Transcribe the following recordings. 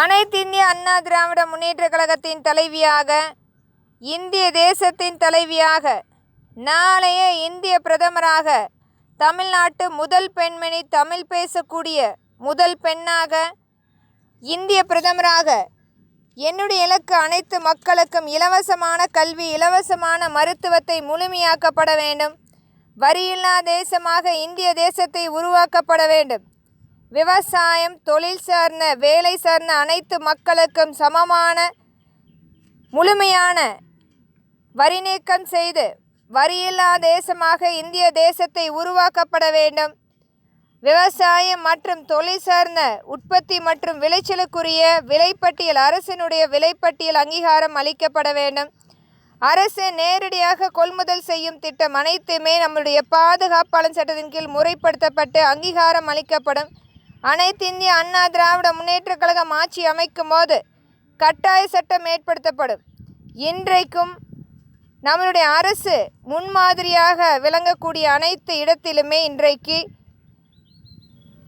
அனைத்து இந்திய அண்ணா திராவிட முன்னேற்ற கழகத்தின் தலைவியாக இந்திய தேசத்தின் தலைவியாக நாளைய இந்திய பிரதமராக தமிழ்நாட்டு முதல் பெண்மணி தமிழ் பேசக்கூடிய முதல் பெண்ணாக இந்திய பிரதமராக என்னுடைய இலக்கு அனைத்து மக்களுக்கும் இலவசமான கல்வி இலவசமான மருத்துவத்தை முழுமையாக்கப்பட வேண்டும். வரியில்லா தேசமாக இந்திய தேசத்தை உருவாக்கப்பட வேண்டும். விவசாயம் தொழில் சார்ந்த வேலை சார்ந்த அனைத்து மக்களுக்கும் சமமான முழுமையான வரி நீக்கம் செய்து வரியில்லா தேசமாக இந்திய தேசத்தை உருவாக்கப்பட வேண்டும். விவசாயம் மற்றும் தொழில் சார்ந்த உற்பத்தி மற்றும் விளைச்சலுக்குரிய விலைப்பட்டியல் அரசினுடைய விலைப்பட்டியல் அங்கீகாரம் அளிக்கப்பட வேண்டும். அரசு நேரடியாக கொள்முதல் செய்யும் திட்டம் அனைத்துமே நம்முடைய பாதுகாப்பாளர் சட்டத்தின் கீழ் முறைப்படுத்தப்பட்டு அங்கீகாரம் அளிக்கப்படும். அனைத்து இந்திய அண்ணா திராவிட முன்னேற்றக் கழகம் ஆட்சி அமைக்கும் போது கட்டாய சட்டம் ஏற்படுத்தப்படும். இன்றைக்கும் நம்மளுடைய அரசு முன்மாதிரியாக விளங்கக்கூடிய அனைத்து இடத்திலுமே இன்றைக்கு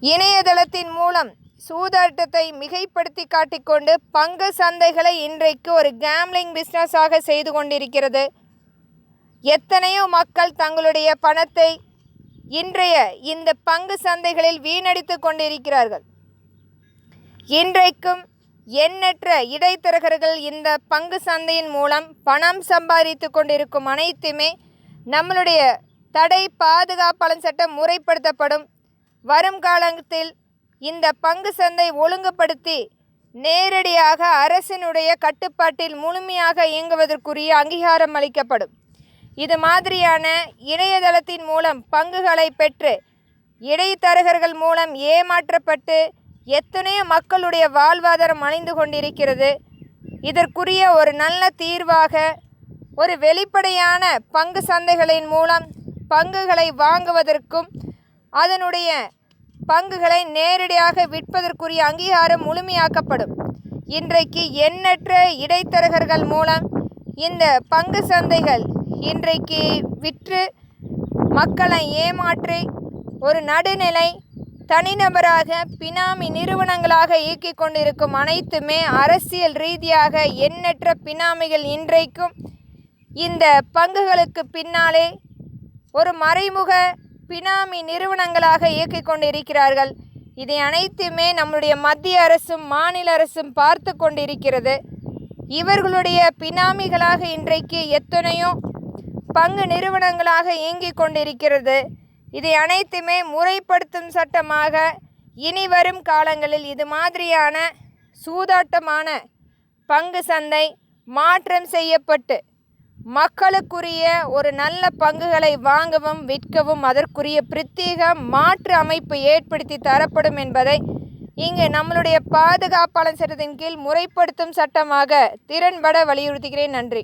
இணையதளத்தின் மூலம் சூதாட்டத்தை மிகைப்படுத்தி காட்டிக்கொண்டு பங்கு சந்தைகளை இன்றைக்கு ஒரு கேம்லிங் பிஸ்னஸாக செய்து கொண்டிருக்கிறது. எத்தனையோ மக்கள் தங்களுடைய பணத்தை இன்றைய இந்த பங்கு சந்தைகளில் வீணடித்து கொண்டிருக்கிறார்கள். இன்றைக்கும் எண்ணற்ற இடைத்தரகர்கள் இந்த பங்கு சந்தையின் மூலம் பணம் சம்பாதித்து கொண்டிருக்கும் அனைத்துமே நம்மளுடைய தடை பாதுகாப்பாளன் சட்டம் முறைப்படுத்தப்படும். வரும் காலத்தில் இந்த பங்கு சந்தை ஒழுங்குபடுத்தி நேரடியாக அரசினுடைய கட்டுப்பாட்டில் முழுமையாக இயங்குவதற்குரிய அங்கீகாரம் அளிக்கப்படும். இது மாதிரியான இணையதளத்தின் மூலம் பங்குகளை பெற்று இடைத்தரகர்கள் மூலம் ஏமாற்றப்பட்டு எத்தனையோ மக்களுடைய வாழ்வாதாரம் அழிந்து கொண்டிருக்கிறது. இதற்குரிய ஒரு நல்ல தீர்வாக ஒரு வெளிப்படையான பங்கு சந்தைகளின் மூலம் பங்குகளை வாங்குவதற்கும் அதனுடைய பங்குகளை நேரடியாக விற்பதற்குரிய அங்கீகாரம் முழுமையாக்கப்படும். இன்றைக்கு எண்ணற்ற இடைத்தரகர்கள் மூலம் இந்த பங்கு சந்தைகள் இன்றைக்கு விற்று மக்களை ஏமாற்றி ஒரு நடுநிலை தனிநபராக பினாமி நிறுவனங்களாக இயக்கிக் கொண்டிருக்கும் அனைத்துமே அரசியல் ரீதியாக எண்ணற்ற பினாமிகள் இன்றைக்கும் இந்த பங்குகளுக்கு பின்னாலே ஒரு மறைமுக பினாமி நிறுவனங்களாக இயக்கிக் கொண்டிருக்கிறார்கள். இதை அனைத்துமே நம்முடைய மத்திய அரசும் மாநில அரசும் பார்த்து கொண்டிருக்கிறது. இவர்களுடைய பினாமிகளாக இன்றைக்கு எத்தனையோ பங்கு நிறுவனங்களாக இயங்கிக் கொண்டிருக்கிறது. இதை அனைத்துமே முறைப்படுத்தும் சட்டமாக இனி வரும் காலங்களில் இது மாதிரியான சூதாட்டமான பங்கு சந்தை மாற்றம் செய்யப்பட்டு மக்களுக்குரிய ஒரு நல்ல பங்குகளை வாங்கவும் விற்கவும் அதற்குரிய பிரத்யேக மாற்று அமைப்பு ஏற்படுத்தி தரப்படும் என்பதை இங்கு நம்மளுடைய பாதுகாப்பாளர் சட்டத்தின் கீழ் முறைப்படுத்தும் சட்டமாக திறன்பட வலியுறுத்துகிறேன். நன்றி.